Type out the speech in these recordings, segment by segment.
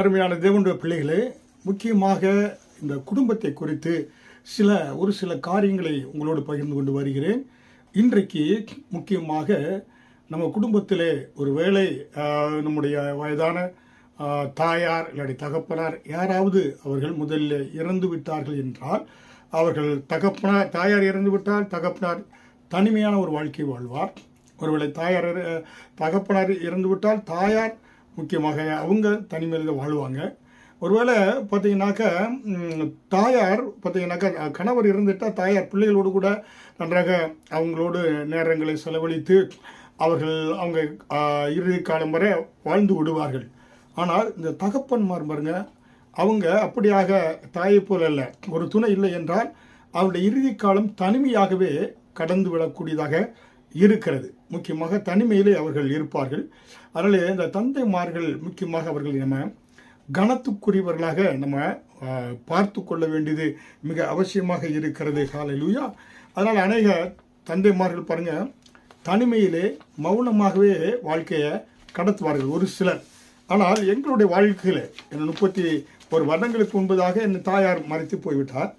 அருமையான தேவனுடைய பிள்ளைகளே முக்கியமாக இந்த குடும்பத்தை குறித்து சில ஒரு சில காரியங்களை உங்களோடு பகிர்ந்து கொண்டு வருகிறேன். இன்றைக்கு முக்கியமாக நம்ம குடும்பத்திலே ஒரு வேளை நம்முடைய வயதான தாயார் இல்லாட்டி தகப்பனார் யாராவது அவர்கள் முதலில் இறந்து விட்டார்கள் என்றால் அவர்கள் தகப்பனார் தாயார் இறந்து விட்டால் தகப்பனார் தனிமையான ஒரு வாழ்க்கை வாழ்வார். ஒருவேளை தாயார் தகப்பனார் இறந்து விட்டால் தாயார் முக்கியமாக அவங்க தனிமையில் வாழ்வாங்க. ஒருவேளை பார்த்தீங்கன்னாக்கா தாயார் பார்த்தீங்கன்னாக்கா கணவர் இருந்துட்டால் தாயார் பிள்ளைகளோடு கூட நன்றாக அவங்களோடு நேரங்களை செலவழித்து அவர்கள் அவங்க இறுதி காலம் வரை வாழ்ந்து விடுவார்கள். ஆனால் இந்த தகப்பன்மார் பாருங்க அவங்க அப்படியாக தாயை போல அல்ல. ஒரு துணை இல்லை என்றால் அவருடைய இறுதி காலம் தனிமையாகவே கடந்து விடக்கூடியதாக இருக்கிறது. முக்கியமாக தனிமையிலே அவர்கள் இருப்பார்கள். அதனால் இந்த தந்தைமார்கள் முக்கியமாக அவர்கள் நம்ம கனத்துக்குரியவர்களாக நம்ம பார்த்து கொள்ள வேண்டியது மிக அவசியமாக இருக்கிறது. ஹalleluya. அதனால் அநேக தந்தைமார்கள் பாருங்கள் தனிமையிலே மௌனமாகவே வாழ்க்கையை கடத்துவார்கள். ஒரு சிலர். ஆனால் எங்களுடைய வாழ்க்கையில் என்ன முப்பத்தி ஒரு வருடங்களுக்கு முன்பதாக என் தாயார் மறைத்து போய்விட்டார்.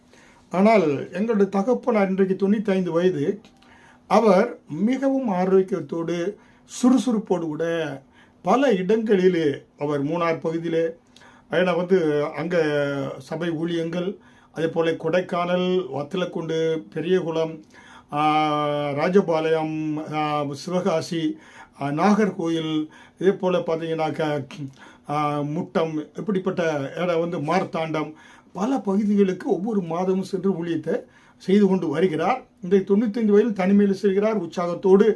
ஆனால் எங்களுடைய தகப்பனார் இன்றைக்கு தொண்ணூற்றி ஐந்து வயது. அவர் மிகவும் ஆரோக்கியத்தோடு சுறுசுறுப்போடு கூட பல இடங்களிலே அவர் மூணார் பகுதியிலே ஏன்னா வந்து அங்கே சபை ஊழியங்கள் அதே போல் கொடைக்கானல் வத்தலக்குண்டு பெரியகுளம் ராஜபாளையம் சிவகாசி நாகர்கோயில் இதே போல் பார்த்தீங்கன்னாக்கா முட்டம் இப்படிப்பட்ட இடம் வந்து மார்த்தாண்டம் பல பகுதிகளுக்கு ஒவ்வொரு மாதமும் சென்று ஊழியத்தை செய்து கொண்டு வருகிறார். இந்த தொண்ணூத்தஞ்சு வயதில் தனிமையில் செய்கிறார் உற்சாகத்தோடு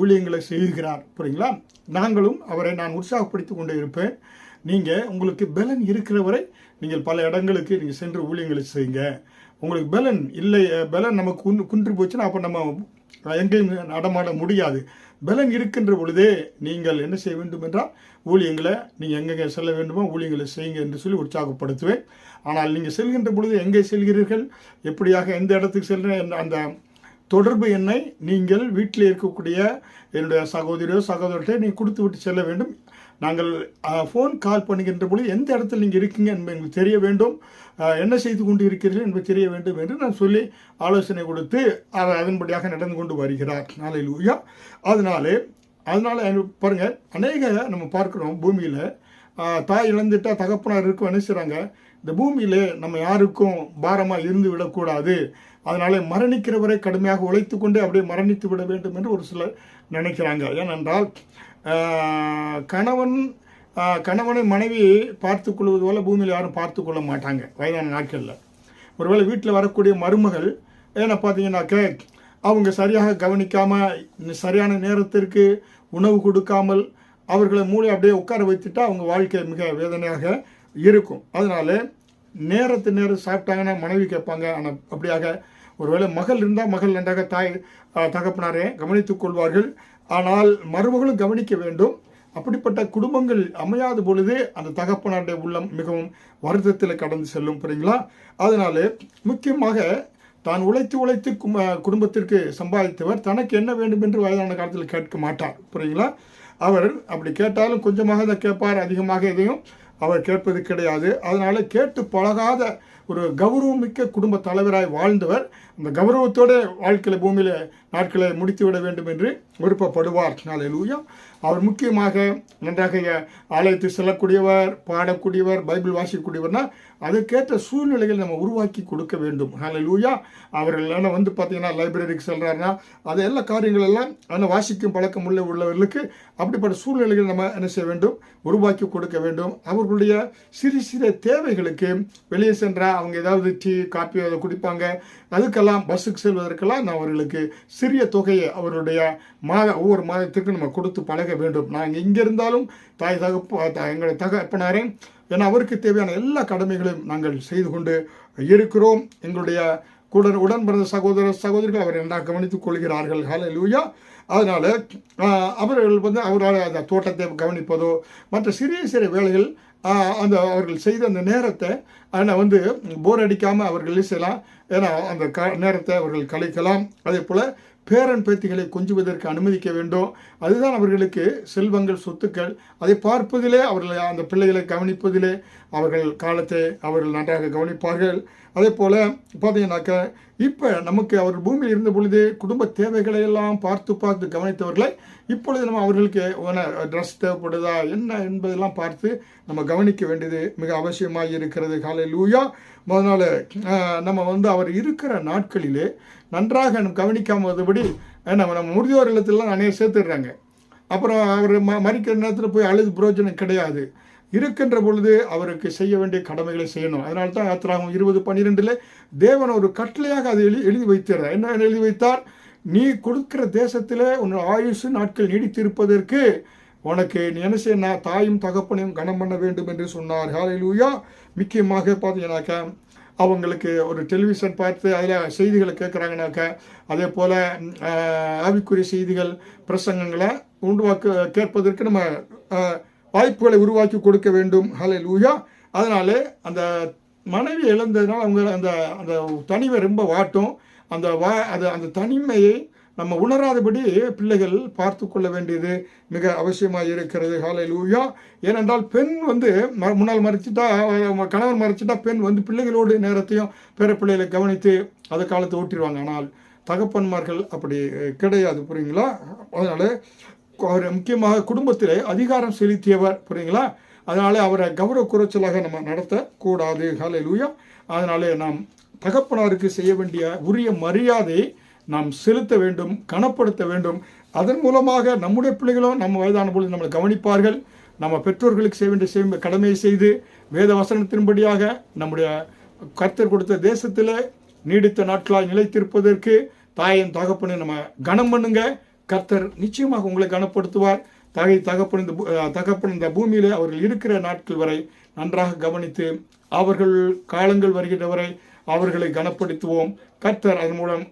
ஊழியங்களை செய்கிறார். புரியுங்களா? நாங்களும் அவரை நான் உற்சாகப்படுத்தி கொண்டே இருப்பேன். நீங்கள் உங்களுக்கு பலன் இருக்கிற வரை நீங்கள் பல இடங்களுக்கு நீங்கள் சென்று ஊழியங்களை செய்யுங்க. உங்களுக்கு பலன் இல்லை பலன் நமக்கு குன்று குன்று போச்சுன்னா அப்போ நம்ம எங்கேயும் நடமாட முடியாது. பலன் இருக்கின்ற பொழுதே நீங்கள் என்ன செய்ய வேண்டும் என்றால் ஊழியங்களை நீங்கள் எங்கெங்கே செல்ல வேண்டுமோ ஊழியங்களை செய்யுங்க என்று சொல்லி உற்சாகப்படுத்துவேன். ஆனால் நீங்கள் செல்கின்ற பொழுது எங்கே செல்கிறீர்கள்? எப்படியாக எந்த இடத்துக்கு செல்கிறேன் அந்த தொடர்பு எண்ணை நீங்கள் வீட்டில் இருக்கக்கூடிய என்னுடைய சகோதரியோ சகோதரர்கிட்ட நீங்கள் கொடுத்து விட்டு செல்ல வேண்டும். நாங்கள் ஃபோன் கால் பண்ணுகின்ற பொழுது எந்த இடத்துல நீங்கள் இருக்கீங்க என்பது எங்களுக்கு தெரிய வேண்டும். என்ன செய்து கொண்டு இருக்கிறீர்கள் என்பது தெரிய வேண்டும் என்று நான் சொல்லி ஆலோசனை கொடுத்து அவர் அதன்படியாக நடந்து கொண்டு வருகிறார். நாளை லூயா அதனாலே அதனால் பாருங்கள் அநேக நம்ம பார்க்குறோம் பூமியில் தாய் இழந்துட்டால் தகப்பனார் இருக்கும் நினைச்சுறாங்க இந்த பூமியிலே நம்ம யாருக்கும் பாரமாக இருந்து விடக்கூடாது. அதனால மரணிக்கிற வரை கடுமையாக உழைத்து கொண்டு அப்படியே மரணித்து விட வேண்டும் என்று ஒரு சிலர் நினைக்கிறாங்க. ஏனென்றால் கணவன் கணவனை மனைவி பார்த்து கொள்வது போல பூமியில் யாரும் பார்த்து கொள்ள மாட்டாங்க வயதான நாட்களில். ஒருவேளை வீட்டில் வரக்கூடிய மருமகள் ஏன்னா பார்த்தீங்கன்னாக்க அவங்க சரியாக கவனிக்காமல் சரியான நேரத்திற்கு உணவு கொடுக்காமல் அவர்களை மூளை அப்படியே உட்கார வைத்துட்டா அவங்க வாழ்க்கை மிக வேதனையாக இருக்கும். அதனால் நேரத்து நேரம் சாப்பிட்டாங்கன்னா மனைவி கேட்பாங்க ஆனால் அப்படியாக ஒருவேளை மகள் இருந்தால் மகள் நன்றாக தாய் அஹ், தகப்பனாரே கவனித்துக் கொள்வார்கள். ஆனால் மருமகளும் கவனிக்க வேண்டும். அப்படிப்பட்ட குடும்பங்கள் அமையாத பொழுது அந்த தகப்பனாருடைய உள்ளம் மிகவும் வருத்தத்தில் கடந்து செல்லும் புரியுங்களா? அதனால முக்கியமாக தான் உழைத்து உழைத்து குடும்பத்திற்கு சம்பாதித்தவர் தனக்கு என்ன வேண்டும் என்று வயதான காலத்தில் கேட்க மாட்டார் புரியுங்களா? அவர் அப்படி கேட்டாலும் கொஞ்சமாக தான் கேட்பார் அதிகமாக எதையும் அவர் கேட்பது கிடையாது. அதனால கேட்டு பழகாத ஒரு கௌரவமிக்க குடும்ப தலைவராய் வாழ்ந்தவர் அந்த கௌரவத்தோட வாழ்க்கையில் பூமியில் நாட்களை முடித்து விட வேண்டும் என்று விருப்பப்படுவார். நாளை லூயா அவர் முக்கியமாக நன்றாக ஆலயத்துக்கு செல்லக்கூடியவர் பாடக்கூடியவர் பைபிள் வாசிக்கக்கூடியவர்னா அதுக்கேற்ற சூழ்நிலைகள் நம்ம உருவாக்கி கொடுக்க வேண்டும். நாளை லூயா அவர்கள் என்ன வந்து பார்த்தீங்கன்னா லைப்ரரிக்கு செல்கிறாருன்னா அது எல்லா காரியங்களெல்லாம் அந்த வாசிக்கும் பழக்கம் உள்ள உள்ளவர்களுக்கு அப்படிப்பட்ட சூழ்நிலைகள் நம்ம என்ன செய்ய வேண்டும்? உருவாக்கி கொடுக்க வேண்டும். அவர்களுடைய சிறு சிறு தேவைகளுக்கு வெளியே சென்றால் அவங்க ஏதாவது டீ காப்பி அதை குடிப்பாங்க. அதுக்கெல்லாம் பஸ்ஸுக்கு செல்வதற்கெல்லாம் நான் அவர்களுக்கு சிறிய தொகையை அவர்களுடைய மாத ஒவ்வொரு மாதத்திற்கும் நம்ம கொடுத்து பழக வேண்டும். நாங்கள் இங்கே இருந்தாலும் தாய் தகப்ப த- எங்களுடைய தகப்பனாரே ஏன்னா அவருக்கு தேவையான எல்லா கடமைகளையும் நாங்கள் செய்து கொண்டு இருக்கிறோம். எங்களுடைய கூட உடன் பிறந்த சகோதர சகோதரிகள் அவரை என்ன கவனித்துக் கொள்கிறார்கள். ஹalleluya லூயா அதனால் அவர்கள் வந்து அவரால் அந்த தோட்டத்தை கவனிப்பதோ மற்ற சிறிய சிறிய வேலைகள் அந்த அவர்கள் செய்த அந்த நேரத்தை ஆனால் வந்து போர் அடிக்காமல் அவர்கள் செய்யலாம்? ஏன்னா அந்த க நேரத்தை அவர்கள் கலைக்கலாம். அதே போல் பேரன் பேத்திகளை கொஞ்சுவதற்கு அனுமதிக்க வேண்டும். அதுதான் அவர்களுக்கு செல்வங்கள் சொத்துக்கள். அதை பார்ப்பதிலே அவர்களை அந்த பிள்ளைகளை கவனிப்பதிலே அவர்கள் காலத்தை அவர்கள் நன்றாக கவனிப்பார்கள். அதே போல் பார்த்தீங்கன்னாக்க இப்போ நமக்கு அவர் பூமியில் இருந்த பொழுது குடும்ப தேவைகளை எல்லாம் பார்த்து பார்த்து கவனித்தவர்களை இப்பொழுது நம்ம அவர்களுக்கு ட்ரெஸ் தேவைப்படுதா என்ன என்பதெல்லாம் பார்த்து நம்ம கவனிக்க வேண்டியது மிக அவசியமாக இருக்கிறது. காலை லூயா அதனால் நம்ம வந்து அவர் இருக்கிற நாட்களிலே நன்றாக நம்ம கவனிக்காமபடி நம்ம நம்ம முடிஞ்சோர் இல்லத்திலாம் நிறைய சேர்த்துடுறாங்க. அப்புறம் அவர் ம மறிக்கிற நேரத்தில் போய் அழுது புரோஜனம் கிடையாது. இருக்கின்ற பொழுது அவருக்கு செய்ய வேண்டிய கடமைகளை செய்யணும். அதனால தான் யாத்திராகும் இருபது பன்னிரெண்டில் தேவன் ஒரு கட்டளையாக அதை எழுதி எழுதி வைத்தார் என்ன எழுதி வைத்தார்? நீ கொடுக்கிற தேசத்தில் உன் ஆயுசு நாட்கள் நீடித்திருப்பதற்கு உனக்கு நீ என்ன செய்யணும் தாயும் தகப்பனையும் கனம் பண்ண வேண்டும் என்று சொன்னார். ஹாலையிலூயா முக்கியமாக பார்த்தீங்கன்னாக்கா அவங்களுக்கு ஒரு டெலிவிஷன் பார்த்து அதில் செய்திகளை கேட்குறாங்கனாக்கா அதே போல் ஆவிக்குரிய செய்திகள் பிரசங்கங்களை உருவாக்க கேட்பதற்கு நம்ம வாய்ப்புகளை உருவாக்கி கொடுக்க வேண்டும். ஹலே லூயா அதனால் அந்த மனைவி இழந்ததுனால அவங்க அந்த அந்த தனிமை ரொம்ப வாட்டும். அந்த வா அது அந்த தனிமையை நம்ம உணராதபடி பிள்ளைகள் பார்த்து கொள்ள வேண்டியது மிக அவசியமாக இருக்கிறது. ஹாலை லூயா ஏனென்றால் பெண் வந்து முன்னால் மறைச்சிட்டா கணவன் மறைச்சிட்டா பெண் வந்து பிள்ளைகளோடு நேரத்தையும் பேர பிள்ளைகளை கவனித்து அதை காலத்தை ஓட்டிடுவாங்க. ஆனால் தகப்பன்மார்கள் அப்படி கிடையாது. புரியுங்களா? அதனால் அவர் முக்கியமாக குடும்பத்தில் அதிகாரம் செலுத்தியவர் புரியுங்களா? அதனால் அவரை கௌரவ குறைச்சலாக நம்ம நடத்தக்கூடாது. ஹலை லூயா அதனாலே நாம் தகப்பனாருக்கு செய்ய வேண்டிய உரிய மரியாதையை நாம் செலுத்த வேண்டும் கனப்படுத்த வேண்டும். அதன் மூலமாக நம்முடைய பிள்ளைகளும் நம்ம வயதான பொழுது நம்மளை கவனிப்பார்கள். நம்ம பெற்றோர்களுக்கு செய்ய வேண்டிய செய்ய கடமையை செய்து வேத வசனத்தின்படியாக நம்முடைய கர்த்தர் கொடுத்த தேசத்தில் நீடித்த நாட்களாக நிலைத்திருப்பதற்கு தாயின் தகப்பனை நம்ம கனம் பண்ணுங்கள் கர்த்தர் நிச்சயமாக உங்களை கனப்படுத்துவார். தகை தகப்பன் இந்த தகப்பன் இந்த பூமியில் அவர்கள் இருக்கிற நாட்கள் வரை நன்றாக கவனித்து அவர்கள் காலங்கள் வருகின்ற வரை அவர்களை கனப்படுத்துவோம். கர்த்தர் அதன் மூலம்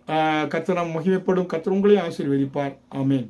கர்த்தர் நாம் மகிமைப்படும். கர்த்தர் உங்களையும் ஆசீர்வதிப்பார். ஆமேன்.